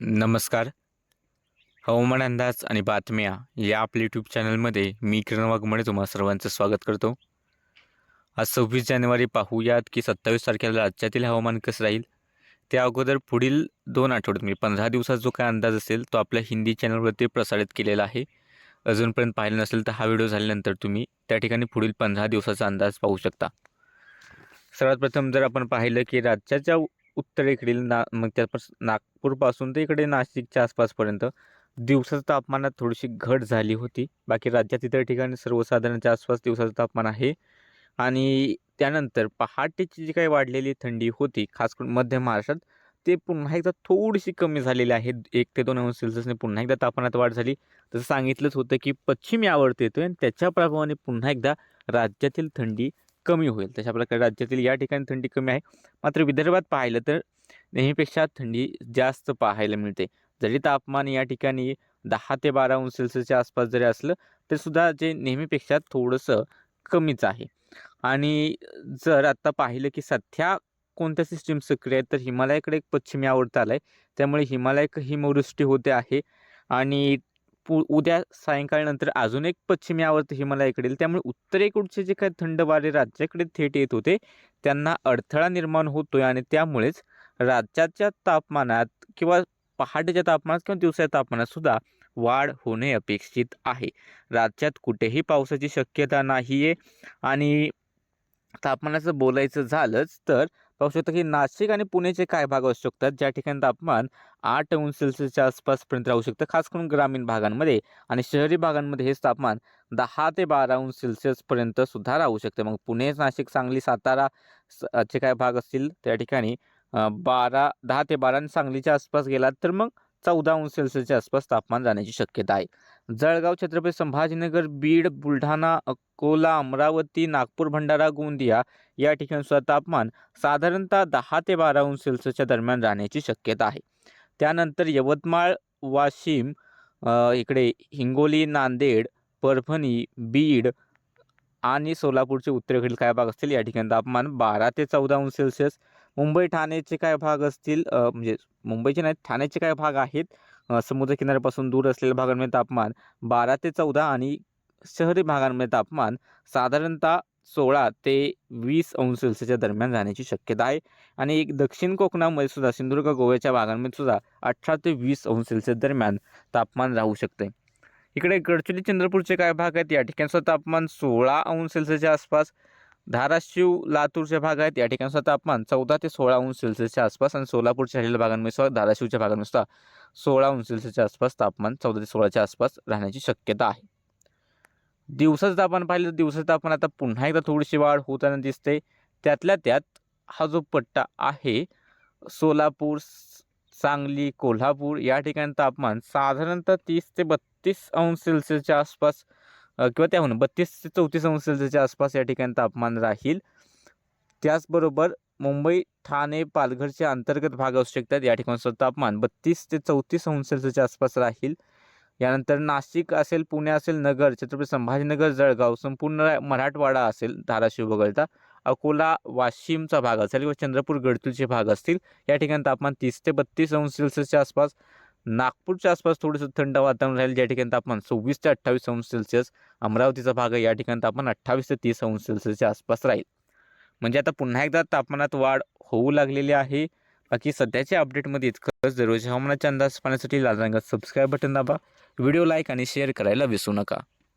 नमस्कार. हवामान अंदाज आणि बातम्या या आपल्या यूट्यूब चॅनलमध्ये मी किरण वाघमणे तुम्हा सर्वांचं स्वागत करतो. आज सव्वीस जानेवारी पाहूयात की सत्तावीस तारखेला राज्यातील हवामान कसं राहील? त्या अगोदर पुढील दोन आठवड्यात म्हणजे पंधरा दिवसात जो काय अंदाज असेल तो आपल्या हिंदी चॅनलवरती प्रसारित केलेला आहे. अजूनपर्यंत पाहिलं नसेल तर हा व्हिडिओ झाल्यानंतर तुम्ही त्या ठिकाणी पुढील पंधरा दिवसाचा अंदाज पाहू शकता. सर्वात प्रथम जर आपण पाहिलं की राज्याच्या उत्तरेकडील ना मग त्यापासून नागपूरपासून ते इकडे नाशिकच्या आसपासपर्यंत दिवसाचं तापमानात थोडीशी घट झाली होती. बाकी राज्यात इतर ठिकाणी सर्वसाधारणच्या आसपास दिवसाचं तापमान आहे. आणि त्यानंतर पहाटेची जी काही वाढलेली थंडी होती खास करून मध्य महाराष्ट्रात ते पुन्हा एकदा थोडीशी कमी झालेली आहे. एक ते दोन अंश सेल्सिअसने पुन्हा एकदा तापमानात वाढ झाली. तसं सांगितलंच होतं की पश्चिमी आवर्त येतोय आणि त्याच्या प्रभावाने पुन्हा एकदा राज्यातील थंडी कमी होईल. तशा प्रकारे राज्यातील या ठिकाणी थंडी कमी आहे. मात्र विदर्भात पाहिलं तर नेहमीपेक्षा थंडी जास्त पाहायला मिळते. जरी तापमान या ठिकाणी दहा ते बारा अंश सेल्सिअसच्या आसपास जरी असलं तरीसुद्धा जे नेहमीपेक्षा थोडंसं कमीच आहे. आणि जर आत्ता पाहिलं की सध्या कोणत्या सिस्टीम सक्रिय आहेत तर हिमालयाकडे एक पश्चिमी आवर्त आला आहे. त्यामुळे हिमालयाक हिमवृष्टी होते आहे. आणि पु उद्या सायंकाळनंतर अजून एक पश्चिमी आवर्त हिमालयाकडे येईल त्यामुळे उत्तरेकडचे जे काही थंड वारे राज्याकडे थेट येत होते त्यांना अडथळा निर्माण होतोय आणि त्यामुळेच राज्याच्या तापमानात किंवा पहाटेच्या तापमानात किंवा दिवसाच्या तापमानात सुद्धा वाढ होणे अपेक्षित आहे. राज्यात कुठेही पावसाची शक्यता नाही आहे आणि तापमानाचं बोलायचं झालंच तर पाहू शकता की नाशिक आणि पुणेचे काय भाग असू शकतात? ज्या ठिकाणी तापमान आठ अंश सेल्सिअसच्या आसपासपर्यंत राहू शकतं. खास करून ग्रामीण भागांमध्ये आणि शहरी भागांमध्ये हेच तापमान दहा ते बारा अंश सेल्सिअसपर्यंत सुद्धा राहू शकते. मग पुणे नाशिक सांगली सातारा चे काय भाग असतील? त्या ठिकाणी बारा दहा ते बारा आणि सांगलीच्या आसपास गेलात तर मग चौदा अंश सेल्सिअसच्या आसपास तापमान जाण्याची शक्यता आहे. जळगाव छत्रपती संभाजीनगर बीड बुलढाणा अकोला अमरावती नागपूर भंडारा गोंदिया या ठिकाणी सुद्धा तापमान साधारणतः दहा ते बारा अंश सेल्सिअसच्या दरम्यान राहण्याची शक्यता आहे. त्यानंतर यवतमाळ वाशिम इकडे हिंगोली नांदेड परभणी बीड आणि सोलापूरचे उत्तरेकडील काय भाग असतील या ठिकाणी तापमान बारा ते चौदा अंश सेल्सिअस मुंबई ठाण्याचे काय भाग असतील म्हणजे मुंबईचे नाही ठाण्याचे काय भाग आहेत? समुद्रकिनाऱ्यापासून दूर असलेल्या भागांमध्ये तापमान बारा ते चौदा आणि शहरी भागांमध्ये तापमान साधारणतः सोळा ते वीस अंश सेल्सिअसच्या दरम्यान राहण्याची शक्यता आहे. आणि एक दक्षिण कोकणामध्ये सुद्धा सिंधुदुर्ग गोव्याच्या भागांमध्ये सुद्धा अठरा ते वीस अंश सेल्सिअस दरम्यान तापमान राहू शकते. इकडे गडचिरोली चंद्रपूरचे काय भाग आहेत? या ठिकाणी सुद्धा तापमान सोळा अंश सेल्सिअसच्या आसपास धाराशिव लातूरचे भाग आहेत या ठिकाणचं तापमान चौदा ते सोळा अंश सेल्सिअसच्या आसपास आणि सोलापूरच्या राहिलेल्या भागांमध्ये सुद्धा धाराशिवच्या भागांमध्ये सोळा अंश सेल्सिअसच्या आसपास तापमान चौदा ते सोळाच्या आसपास राहण्याची शक्यता आहे. दिवसाचं तापमान पाहिलं तर दिवसाचं तापमान आता पुन्हा एकदा थोडीशी वाढ होताना दिसते. त्यातल्या त्यात हा जो पट्टा आहे सोलापूर सांगली कोल्हापूर या ठिकाणी तापमान साधारणतः तीस ते बत्तीस अंश सेल्सिअसच्या आसपास किंवा त्याहून बत्तीस ते चौतीस अंश सेल्सिअसच्या आसपास या ठिकाणी तापमान राहील. त्याचबरोबर मुंबई ठाणे पालघरचे अंतर्गत भाग असू शकतात. या ठिकाणचं तापमान बत्तीस ते चौतीस अंश सेल्सिअसच्या आसपास राहील. यानंतर नाशिक असेल पुणे असेल नगर छत्रपती संभाजीनगर जळगाव संपूर्ण मराठवाडा असेल धाराशिव वगळता अकोला वाशिमचा भाग असेल किंवा चंद्रपूर गडतुलचे भाग असतील या ठिकाणी तापमान तीस ते बत्तीस अंश सेल्सिअसच्या आसपास नागपूरच्या आसपास थोडंसं थंड वातावरण राहील ज्या ठिकाणी तापमान सव्वीस ते अठ्ठावीस अंश सेल्सिअस अमरावतीचा भाग आहे या ठिकाणी तापमान अठ्ठावीस ते तीस अंश सेल्सिअसच्या आसपास राहील. म्हणजे आता पुन्हा एकदा तापमानात वाढ होऊ लागलेली आहे. बाकी सध्याच्या अपडेटमध्ये इतकंच. दररोज हवामानाचा अंदाज पाहण्यासाठी लाल रंगात सबस्क्राईब बटन दाबा. व्हिडिओ लाईक आणि शेअर करायला विसरू नका.